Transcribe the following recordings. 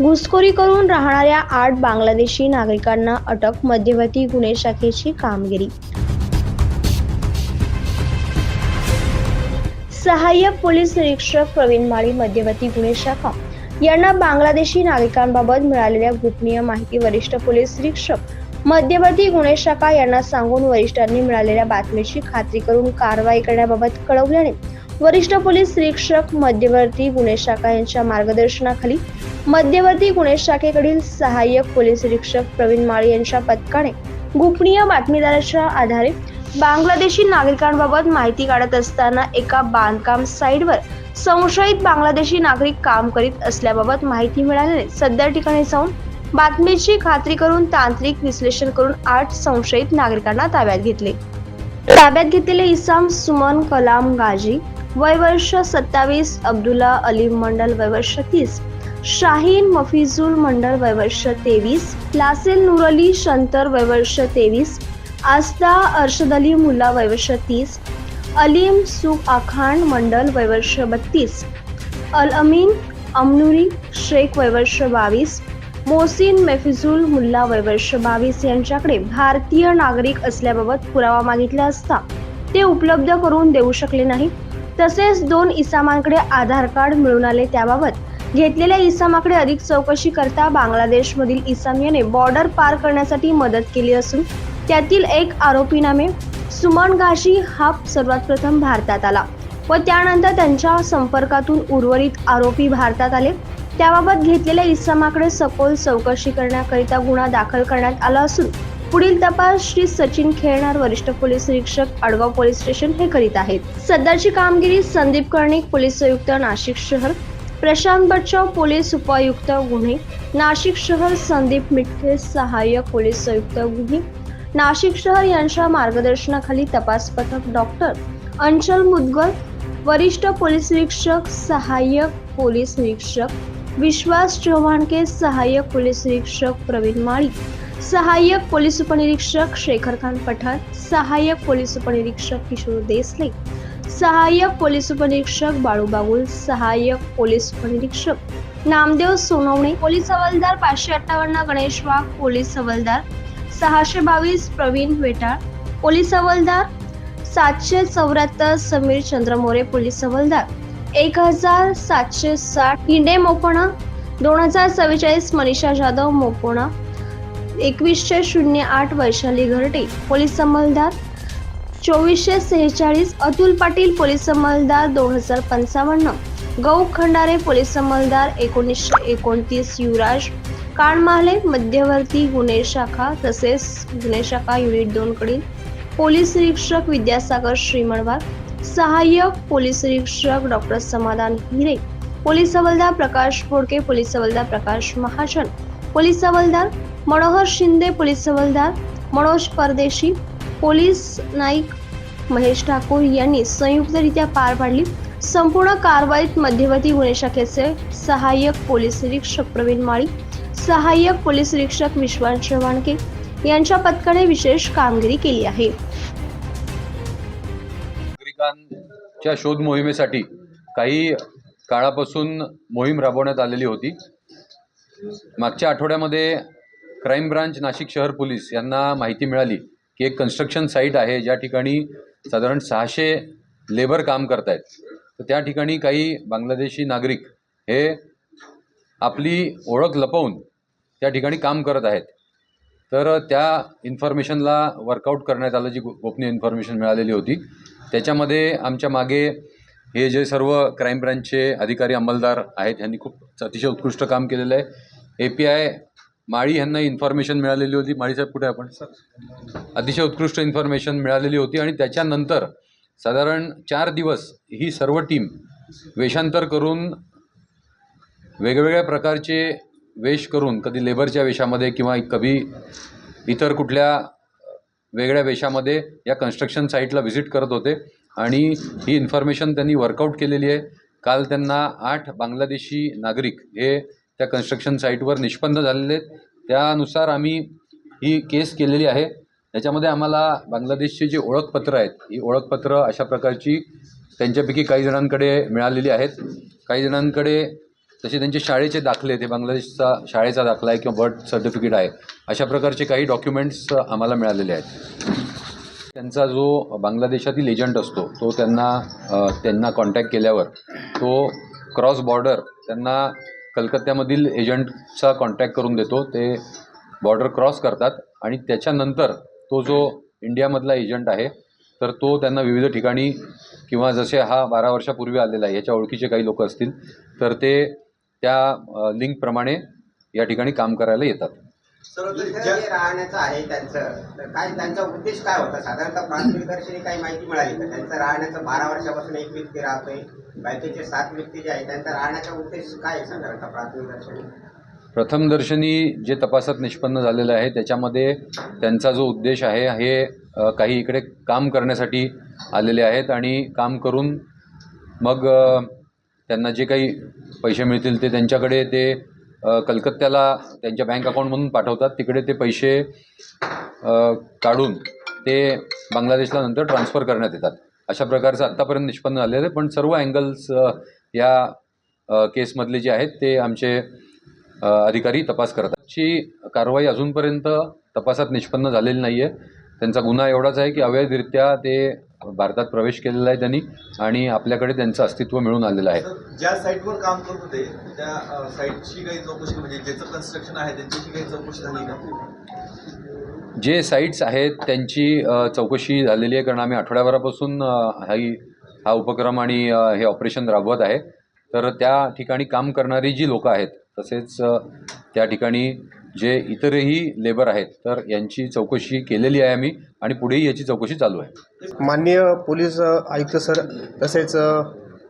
घुसखोरी करून राहणाऱ्या आठ बांगलादेशी नागरिकांना अटक मध्यवर्ती गुन्हे शाखेची कामगिरी. सहाय्यक पोलीस निरीक्षक प्रवीण माळी मध्यवर्ती गुन्हे शाखा. यांना बांगलादेशी नागरिकांबाबत मिळालेल्या गोपनीय माहिती वरिष्ठ पोलीस निरीक्षक मध्यवर्ती गुणेश शाखा यांना सांगून वरिष्ठांनी मिळालेल्या बातमीची खात्री करून कारवाई करण्याबाबत कळवल्याने वरिष्ठ पोलीस निरीक्षक मध्यवर्ती गुन्हे शाखा यांच्या मार्गदर्शनाखाली मध्यवर्ती गुन्हे शाखेकडील सहाय्यक पोलीस निरीक्षक प्रवीण माळी यांच्या पथकाने गोपनीय बातमीदाराच्या आधारे बांगलादेशी नागरिकांबाबत माहिती काढत असताना एका बांधकाम साईटवर संशयित बांगलादेशी नागरिक काम करीत असल्याबाबत माहिती मिळाल्याने सध्या ठिकाणी जाऊन बातमीची खात्री करून तांत्रिक विश्लेषण करून आठ संशयित नागरिकांना ताब्यात घेतले. ताब्यात घेतलेले इसाम सुमन कलाम गाजी वय वर्ष सत्तावीस अब्दुल्ला अलीम मंडल वय वर्ष तीस शाहीन मफिजुल मंडल वय वर्ष तेवीस लासेल नुरली शंतर वय वर्ष तेवीस आस्था अर्षद अली मुल्ला वय वर्ष तीस अलीम सुख आखान मंडल वय वर्ष बत्तीस अल अमीन अमनुरी शेख वय वर्ष बावीस मोहसिन मेफिजुल मुल्ला वय वर्ष बावीस यांच्याकडे भारतीय नागरिक असल्याबाबत पुरावा मागितला असता ते उपलब्ध करून देऊ शकले नाही. तसेच दोन इसामांकडे आधार कार्ड मिळून आले त्याबाबत घेतलेल्या इसामाकडे अधिक चौकशी करता बांगलादेशमधील इसाम याने बॉर्डर पार करण्यासाठी मदत केली असून त्यातील एक आरोपी नामे सुमन घाशी हा सर्वात प्रथम भारतात आला व त्यानंतर त्यांच्या संपर्कातून उर्वरित आरोपी भारतात आले. त्याबाबत घेतलेल्या इसमाकडे सखोल चौकशी करण्याकरिता गुन्हा दाखल करण्यात आला असून पुढील तपास श्री सचिन खेळणार वरिष्ठ पोलीस निरीक्षक आडगाव पोलीस स्टेशन हे करीत आहेत. सध्याची कामगिरी संदीप कर्णिक पोलीस आयुक्त नाशिक शहर प्रशांत बच्चाव पोलीस उपायुक्त गुन्हे नाशिक शहर संदीप मिटके सहाय्यक पोलीस आयुक्त गुन्हे नाशिक शहर यांच्या मार्गदर्शनाखाली तपास पथक डॉक्टर अंचल मुदगल वरिष्ठ पोलीस निरीक्षक सहाय्यक पोलीस निरीक्षक विश्वास चव्हाण के सहाय्यक पोलीस निरीक्षक प्रवीण माळी सहाय्यक पोलीस उपनिरीक्षक शेखर खान पठाण सहाय्यक पोलीस उपनिरीक्षक किशोर देसले सहाय्यक पोलीस उपनिरीक्षक बाळू बागुल सहाय्यक पोलीस उपनिरीक्षक नामदेव सोनवणे पोलीस हवालदार पाचशे अठ्ठावन्न गणेश वाघ पोलीस हवालदार सहाशे बावीस प्रवीण वेटाळ पोलीस हवालदार सातशे चौऱ्याहत्तर समीर चंद्रमोरे पोलीस हवालदार एक हजार सातशे साठ हिंडे मोपणा दोन हजार चव्वेचाळीस मनीषा जाधव मोपोणा एकवीसशे शून्य आठ वैशाली घरटे पोलीस अंमलदार चोवीसशे सेहेचाळीस अतुल पाटील पोलीस अंमलदार दोन हजार पंचावन्न गौ खंडारे पोलीस अंमलदार एकोणीसशे एकोणतीस युवराज कानमाले मध्यवर्ती गुन्हे शाखा तसेच गुन्हे शाखा युनिट दोन कडील पोलीस निरीक्षक विद्यासागर श्रीमळवार सहाय्यक पोलीस निरीक्षक डॉक्टर समाधान हिरे पोलीस हवालदार प्रकाश फोडके पोलीस हवालदार प्रकाश महाजन पोलीस हवालदार मनोहर शिंदे पोलीस हवालदार मनोज परदेशी पोलीस नाईक महेश ठाकूर यांनी संयुक्तरित्या पार पाडली. संपूर्ण कारवाईत मध्यवर्ती गुन्हे शाखेचे सहाय्यक पोलीस निरीक्षक प्रवीण माळी सहाय्यक पोलीस निरीक्षक विश्वास चव्हाणके यांच्या पथकाने विशेष कामगिरी केली आहे. नागरिकांच्या शोध मोहिमेसाठी काही काळापासून मोहीम राबवण्यात आलेली होती. मागच्या आठवड्यामध्ये क्राईम ब्रांच नाशिक शहर पोलीस यांना माहिती मिळाली की एक कन्स्ट्रक्शन साईट आहे ज्या ठिकाणी साधारण सहाशे लेबर काम करत आहेत तर त्या ठिकाणी काही बांगलादेशी नागरिक हे आपली ओळख लपवून त्या ठिकाणी काम करत आहेत. तर त्या इन्फॉर्मेशनला वर्कआउट करण्यात आलं जी गोपनीय इन्फॉर्मेशन मिळालेली होती. त्याच्यामध्ये आमच्या मागे हे जे सर्व क्राईम ब्रँचचे अधिकारी अंमलदार आहेत ह्यांनी खूप अतिशय उत्कृष्ट काम केलेलं आहे. ए पी आय माळी ह्यांना इन्फॉर्मेशन मिळालेली होती. माळीसाहेब कुठे आपण? अतिशय उत्कृष्ट इन्फॉर्मेशन मिळालेली होती आणि त्याच्यानंतर साधारण चार दिवस ही सर्व टीम वेषांतर करून वेगवेगळ्या प्रकारचे वेश करून कधी लेबरच्या वेशामध्ये किंवा कधी इतर कुठल्या वेगळ्या वेशामध्ये या कन्स्ट्रक्शन साईटला व्हिजिट करत होते. आणि ही इन्फॉर्मेशन त्यांनी वर्कआउट केलेली आहे. काल त्यांना आठ बांगलादेशी नागरिक हे त्या कन्स्ट्रक्शन साईटवर निष्पन्न झालेले आहेत. त्यानुसार आम्ही ही केस केलेली आहे. त्याच्यामध्ये आम्हाला बांगलादेशची जी ओळखपत्र आहेत ही ओळखपत्र अशा प्रकारची त्यांच्यापैकी काही जणांकडे मिळालेली आहेत. काही जणांकडे तसे त्यांचे शाळेचे दाखले ते बांगलादेशचा शाळेचा दाखला आहे किंवा बर्थ सर्टिफिकेट आहे अशा प्रकारचे काही डॉक्युमेंट्स आम्हाला मिळालेले आहेत. त्यांचा जो बांगलादेशातील एजंट असतो तो त्यांना त्यांना कॉन्टॅक्ट केल्यावर तो क्रॉस बॉर्डर त्यांना कलकत्त्यामधील एजंटचा कॉन्टॅक्ट करून देतो. ते बॉर्डर क्रॉस करतात आणि त्याच्यानंतर तो जो इंडियामधला एजंट आहे तर तो त्यांना विविध ठिकाणी किंवा जसे हा बारा वर्षापूर्वी आलेला आहे याच्या ओळखीचे काही लोक असतील तर ते त्या अ, लिंकप्रमाणे या ठिकाणी काम करायला येतात. सर आता इथं ज्या जे राहण्याचं आहे त्यांचं तर काय त्यांचा उद्देश काय होता? साधारणतः प्राथमिक दर्शनी काही माहिती मिळाली का? त्यांचं राहण्याचं बारा वर्षापासून एक व्यक्ती राहतोय बाकीचे सात व्यक्ती जे आहे त्यांचा राहण्याचा उद्देश काय आहे साधारणतः प्राथमिक दर्शनी प्रथमदर्शनी जे तपासात निष्पन्न झालेलं आहे त्याच्यामध्ये त्यांचा जो उद्देश आहे हे काही इकडे काम करण्यासाठी आलेले आहेत आणि काम करून मग त्यांना जे काही पैसे मिळतील ते त्यांच्याकडे ते कलकत्त्याला त्यांच्या बँक अकाउंटमधून पाठवतात. तिकडे ते पैसे काढून ते बांगलादेशला नंतर ट्रान्सफर करण्यात येतात. अशा प्रकारचं आत्तापर्यंत निष्पन्न झालेलं आहे. पण सर्व अँगल्स या केसमधले जे आहेत ते आमचे अधिकारी तपास करतात. ची कारवाई अजूनपर्यंत तपासात निष्पन्न झालेली नाही आहे त्यांचा गुन्हा एवढाच आहे की अवैधरित्या ते भारतात प्रवेश केलेला आहे त्यांनी आणि आपल्याकडे त्यांचं अस्तित्व मिळून आलेलं आहे. ज्या साईटवर काम करत होते त्या साईटची काही चौकशी म्हणजे ज्याचं कन्स्ट्रक्शन आहे त्यांच्याशी काही चौकशी झाली का? जे साईट्स आहेत त्यांची चौकशी झालेली आहे कारण आम्ही आठवड्याभरापासून हाही हा उपक्रम आणि हे ऑपरेशन राबवत आहे. तर त्या ठिकाणी काम करणारी जी लोकं आहेत तसेच त्या ठिकाणी जे इतरही लेबर आहेत तर यांची चौकशी केलेली आहे आम्ही आणि पुढेही याची चौकशी चालू आहे. माननीय पोलीस आयुक्त सर तसेच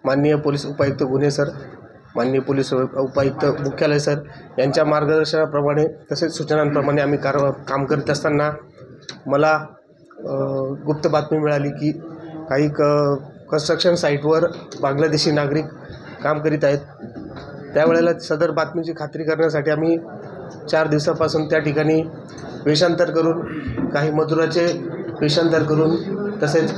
माननीय पोलीस उपायुक्त गुन्हे सर माननीय पोलीस उपायुक्त मुख्यालय सर यांच्या मार्गदर्शनाप्रमाणे तसेच सूचनांप्रमाणे आम्ही कार काम करत असताना मला गुप्त बातमी मिळाली की काही क कन्स्ट्रक्शन साईटवर बांगलादेशी नागरिक काम करीत आहेत. त्यावेळेला सदर बातमीची खात्री करण्यासाठी आम्ही चार दिवसापासून त्या ठिकाणी वेषांतर करून काही मजुराचे वेषांतर करून तसेच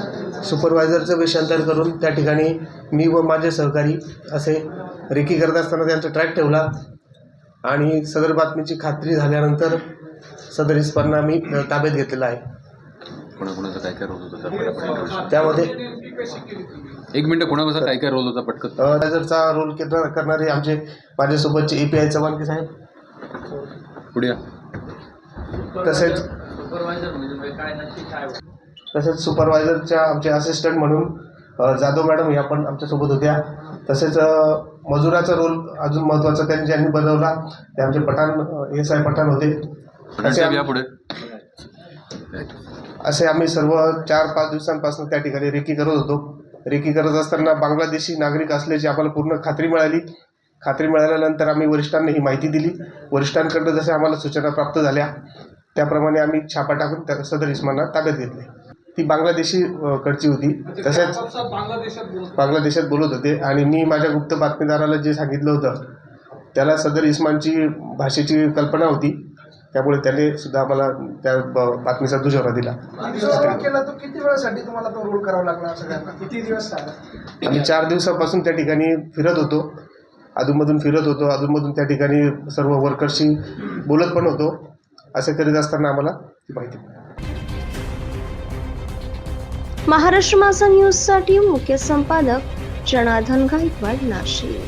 सुपरवायझरचं वेषांतर करून त्या ठिकाणी मी व माझे सहकारी असे रेकी करत असताना त्यांचा ट्रॅक ठेवला. आणि सदर बातमीची खात्री झाल्यानंतर सदर इस्पांना मी ताब्यात घेतलेला आहे. कोणाकोणाचा काय काय रोल होता? पटकन त्यामध्ये एक मिनटं कोणाकोणाचा काय काय रोल होता पटकन? ऑर्गनायझरचा रोल करणारे आमचे माझ्यासोबतचे ए पी आय चव्हाणके साहेब. पुढे या. तसेच तसेच सुपरवायझरच्या आमचे असिस्टंट म्हणून अ, जाधव मॅडम या पण आमच्यासोबत होत्या. तसेच अ, मजुराचा रोल अजून महत्त्वाचा त्यांनी ज्यांनी बनवला ते आमचे पठाण एस आय पठाण होते. असे साहेब या आम- पुढे. असे आम्ही सर्व चार पाच दिवसांपासून त्या ठिकाणी रेकी करत होतो. रेकी करत असताना बांगलादेशी नागरिक असल्याची आम्हाला पूर्ण खात्री मिळाली. खात्री मिळाल्यानंतर आम्ही वरिष्ठांना ही माहिती दिली. वरिष्ठांकडनं जशा आम्हाला सूचना प्राप्त झाल्या त्याप्रमाणे आम्ही छापा टाकून त्या सदर इस्मांना ताब्यात घेतले. ती बांगलादेशी कडची होती. तसेच बांगलादेशात बोलत होते. आणि मी माझ्या गुप्त बातमीदाराला जे सांगितलं होतं त्याला सदर इस्मानची भाषेची कल्पना होती. त्यामुळे त्याने सुद्धा आम्हाला त्या ब- बातमीचा दुजोरा दिला. केला तो किती वेळासाठी तुम्हाला तो रोल करावा लागला सगळ्यांना? किती दिवस झाला? आम्ही चार दिवसापासून त्या ठिकाणी फिरत होतो. अधूनमधून फिरत होतो अधूनमधून त्या ठिकाणी सर्व वर्कर्सशी बोलत पण होतो. असे करीत असताना आम्हाला ती माहिती महाराष्ट्र माझा न्यूजसाठी मुख्य संपादक जनार्दन गायकवाड नाशिक.